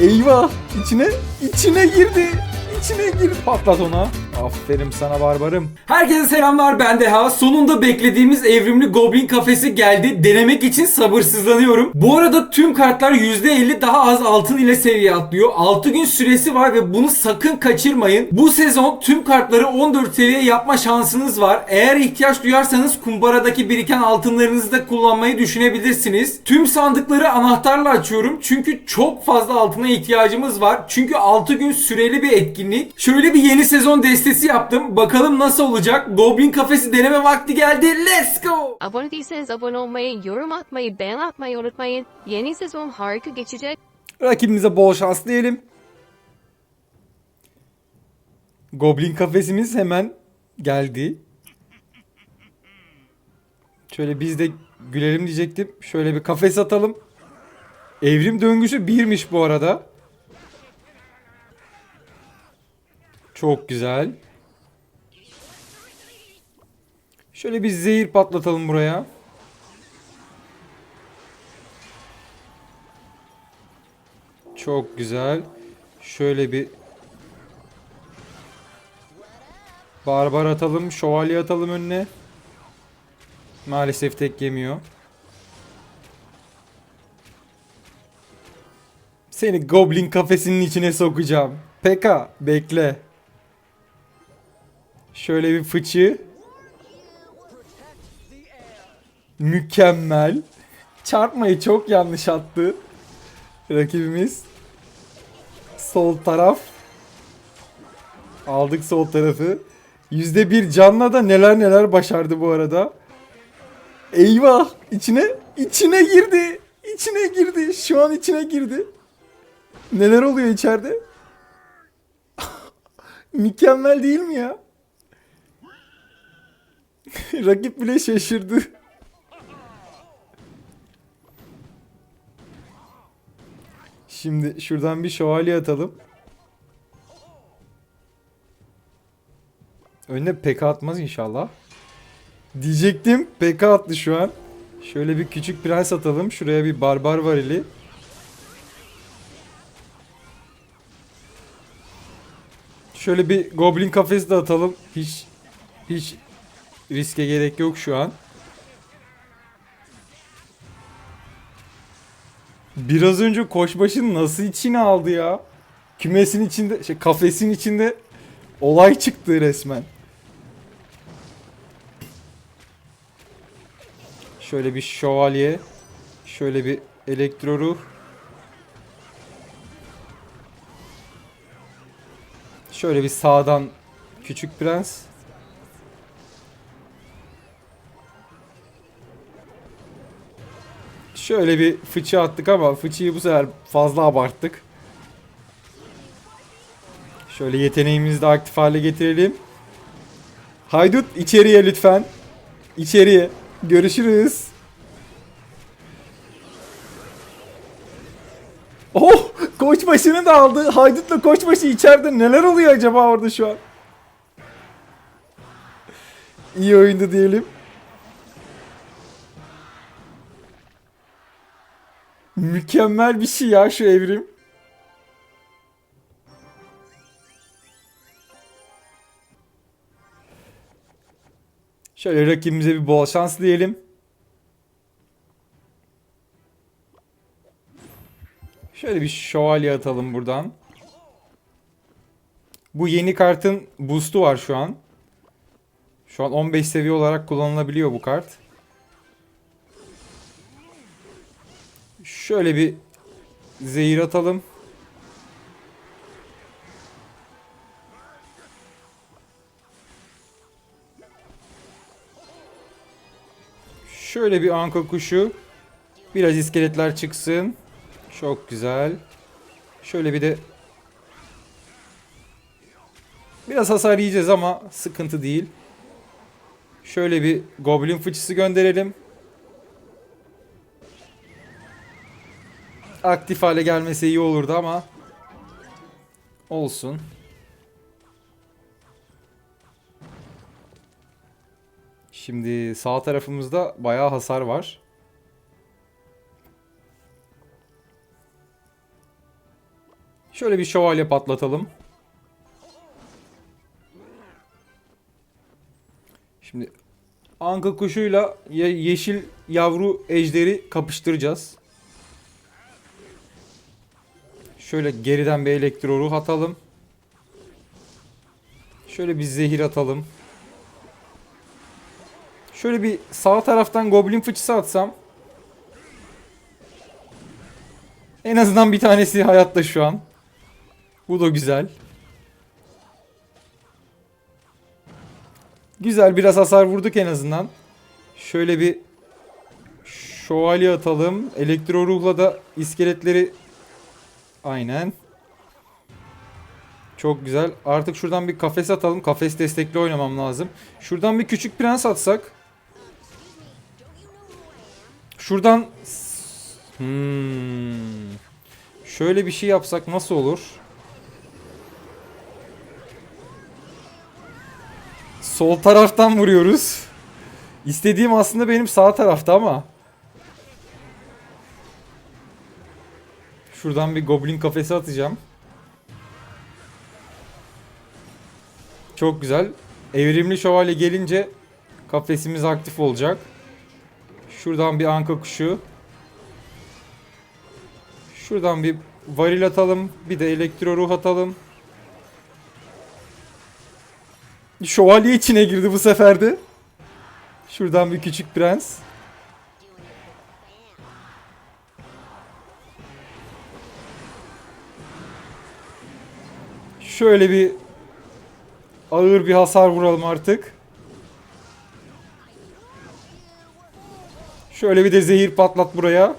Eyvah içine içine girdi. İçine girdi. Patlat ona. Aferin sana barbarım. Herkese selamlar ben Deha. Sonunda beklediğimiz evrimli Goblin kafesi geldi. Denemek için sabırsızlanıyorum. Bu arada tüm kartlar %50 daha az altın ile seviye atlıyor. 6 gün süresi var ve bunu sakın kaçırmayın. Bu sezon tüm kartları 14 seviye yapma şansınız var. Eğer ihtiyaç duyarsanız kumbaradaki biriken altınlarınızı da kullanmayı düşünebilirsiniz. Tüm sandıkları anahtarla açıyorum. Çünkü çok fazla altına ihtiyacımız var. Çünkü 6 gün süreli bir etkinlik. Şöyle bir yeni sezon destesi yaptım. Bakalım nasıl olacak? Goblin kafesi deneme vakti geldi. Let's go! Abone değilseniz abone olmayı, yorum atmayı, beğen atmayı unutmayın. Yeni sezon harika geçecek. Rakibimize bol şans diyelim. Goblin kafesimiz hemen geldi. Şöyle biz de gülelim diyecektim. Şöyle bir kafes atalım. Evrim döngüsü birmiş bu arada. Çok güzel. Şöyle bir zehir patlatalım buraya. Çok güzel. Şöyle bir barbar atalım, şövalye atalım önüne. Maalesef tek yemiyor. Seni goblin kafesinin içine sokacağım. Peka bekle. Şöyle bir fıçı. Mükemmel. Çarpmayı çok yanlış attı. Rakibimiz. Sol taraf. Aldık sol tarafı. Yüzde bir canla da neler neler başardı bu arada. Eyvah! içine içine girdi. İçine girdi. Şu an içine girdi. Neler oluyor içeride? Mükemmel değil mi ya? Rakip bile şaşırdı. Şimdi şuradan bir şövalye atalım. Önüne PK atmaz inşallah. Diyecektim PK attı şu an. Şöyle bir küçük prens atalım. Şuraya bir barbar varili. Şöyle bir goblin kafesi de atalım. Hiç hiç riske gerek yok şu an. Biraz önce koçbaşı nasıl içine aldı ya? Kümesin içinde, şey kafesin içinde olay çıktı resmen. Şöyle bir şövalye, şöyle bir elektro ruh. Şöyle bir sağdan küçük prens. Şöyle bir fıçı attık ama fıçıyı bu sefer fazla abarttık. Şöyle yeteneğimizi de aktif hale getirelim. Haydut içeriye lütfen. İçeriye. Görüşürüz. Oh! Koçbaşı'nı da aldı. Haydut'la Koçbaşı içeride neler oluyor acaba orada şu an? İyi oyundu diyelim. Mükemmel bir şey ya şu evrim. Şöyle rakibimize bir bol şans diyelim. Şöyle bir şövalye atalım buradan. Bu yeni kartın boost'u var şu an. Şu an 15 seviye olarak kullanılabiliyor bu kart. Şöyle bir zehir atalım. Şöyle bir anka kuşu. Biraz iskeletler çıksın. Çok güzel. Şöyle bir de Biraz hasar yiyeceğiz ama sıkıntı değil. Şöyle bir goblin fıçısı gönderelim. Aktif hale gelmesi iyi olurdu ama olsun. Şimdi sağ tarafımızda bayağı hasar var. Şöyle bir şövalye patlatalım. Şimdi anka kuşuyla ye- yeşil yavru ejderi kapıştıracağız. Şöyle geriden bir elektro ruh atalım. Şöyle bir zehir atalım. Şöyle bir sağ taraftan goblin fıçısı atsam. En azından bir tanesi hayatta şu an. Bu da güzel. Güzel biraz hasar vurduk en azından. Şöyle bir şövalye atalım. Elektro ruhla da iskeletleri aynen. Çok güzel. Artık şuradan bir kafes atalım. Kafes destekli oynamam lazım. Şuradan bir küçük prens atsak. Şuradan Hmm. Şöyle bir şey yapsak nasıl olur? Sol taraftan vuruyoruz. İstediğim aslında benim sağ tarafta ama. Şuradan bir goblin kafesi atacağım. Çok güzel. Evrimli şövalye gelince kafesimiz aktif olacak. Şuradan bir anka kuşu. Şuradan bir varil atalım. Bir de elektro ruh atalım. Şövalye içine girdi bu sefer de. Şuradan bir küçük prens. Şöyle bir ağır bir hasar vuralım artık. Şöyle bir de zehir patlat buraya.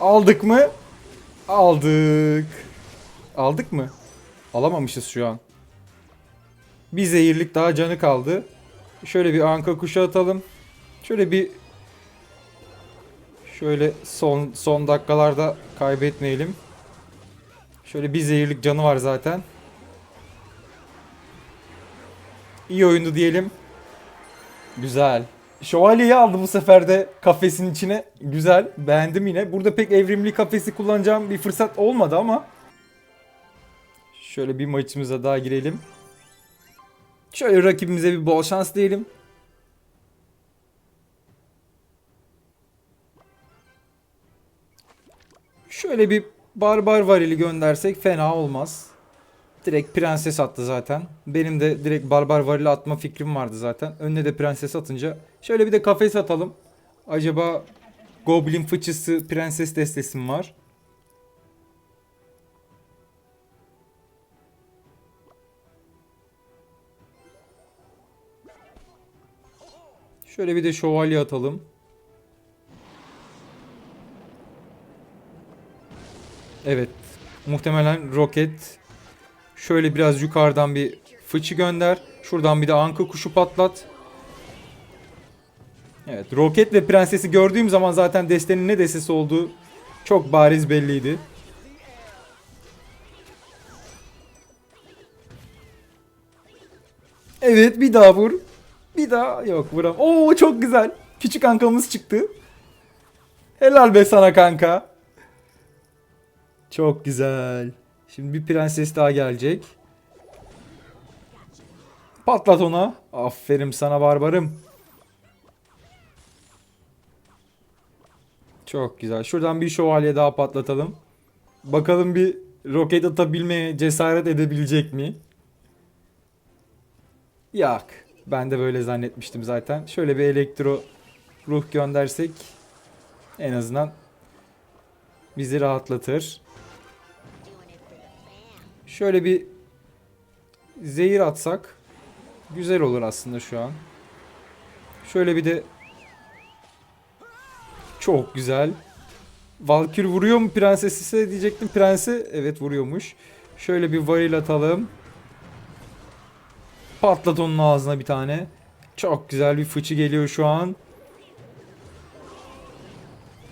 Aldık mı? Aldık. Aldık mı? Alamamışız şu an. Bir zehirlik daha canı kaldı. Şöyle bir anka kuşu atalım. Şöyle bir şöyle son son dakikalarda kaybetmeyelim. Şöyle bir zehirlik canı var zaten. İyi oyundu diyelim. Güzel. Şövalyeyi aldı bu sefer de kafesin içine. Güzel. Beğendim yine. Burada pek evrimli kafesi kullanacağım bir fırsat olmadı ama. Şöyle bir maçımıza daha girelim. Şöyle rakibimize bir bol şans diyelim. Şöyle bir barbar varili göndersek fena olmaz. Direkt prenses attı zaten. Benim de direkt barbar varili atma fikrim vardı zaten. Önüne de prenses atınca. Şöyle bir de kafes atalım. Acaba goblin fıçısı prenses destesi mi var? Şöyle bir de şövalye atalım. Evet. Muhtemelen roket. Şöyle biraz yukarıdan bir fıçı gönder. Şuradan bir de anka kuşu patlat. Evet. Roket ve prensesi gördüğüm zaman zaten destenin ne destesi olduğu çok bariz belliydi. Evet bir daha vur. Bir daha yok vuram. Oo çok güzel. Küçük kankamız çıktı. Helal be sana kanka. Çok güzel. Şimdi bir prenses daha gelecek. Patlat ona. Aferin sana barbarım. Çok güzel. Şuradan bir şövalye daha patlatalım. Bakalım bir roket atabilmeye cesaret edebilecek mi? Yok. Ben de böyle zannetmiştim zaten. Şöyle bir elektro ruh göndersek en azından bizi rahatlatır. Şöyle bir zehir atsak güzel olur aslında şu an. Şöyle bir de çok güzel. Valkür vuruyor mu prensesi ise diyecektim. Prensi evet vuruyormuş. Şöyle bir varil atalım. Patlat onun ağzına bir tane. Çok güzel bir fıçı geliyor şu an.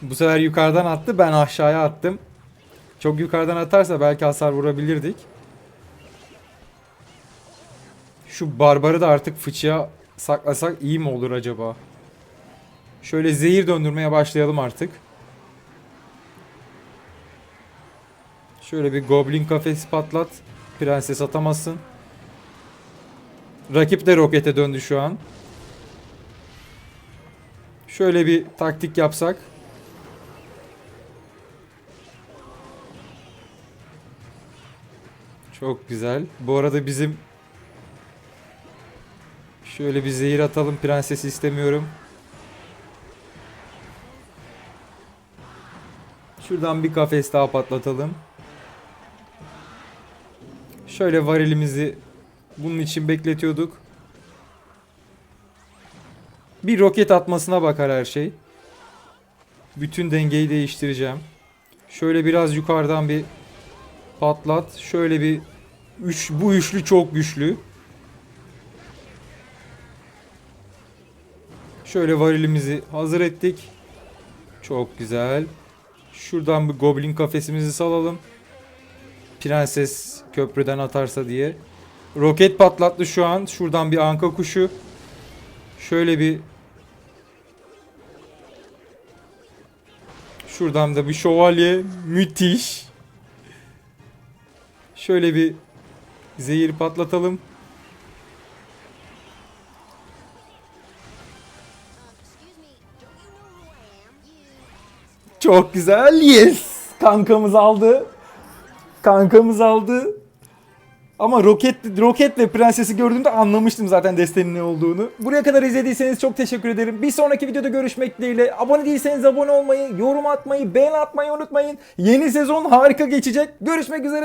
Bu sefer yukarıdan attı. Ben aşağıya attım. Çok yukarıdan atarsa belki hasar vurabilirdik. Şu barbarı da artık fıçıya saklasak iyi mi olur acaba? Şöyle zehir döndürmeye başlayalım artık. Şöyle bir goblin kafesi patlat. Prenses atamazsın. Rakip de rokete döndü şu an. Şöyle bir taktik yapsak. Çok güzel. Bu arada bizim şöyle bir zehir atalım. Prensesi istemiyorum. Şuradan bir kafes daha patlatalım. Şöyle varilimizi bunun için bekletiyorduk. Bir roket atmasına bakar her şey. Bütün dengeyi değiştireceğim. Şöyle biraz yukarıdan bir patlat. Şöyle bir üç, bu üçlü çok güçlü. Şöyle varilimizi hazır ettik. Çok güzel. Şuradan bir goblin kafesimizi salalım. Prenses köprüden atarsa diye. Roket patlattı şu an. Şuradan bir anka kuşu. Şöyle bir Şuradan da bir şövalye. Müthiş. Şöyle bir zehir patlatalım. Çok güzel. Yes. Kankamız aldı. Kankamız aldı. Ama roket roketle prensesi gördüğümde anlamıştım zaten destenin ne olduğunu. Buraya kadar izlediyseniz çok teşekkür ederim. Bir sonraki videoda görüşmek dileğiyle. Abone değilseniz abone olmayı, yorum atmayı, beğen atmayı unutmayın. Yeni sezon harika geçecek. Görüşmek üzere.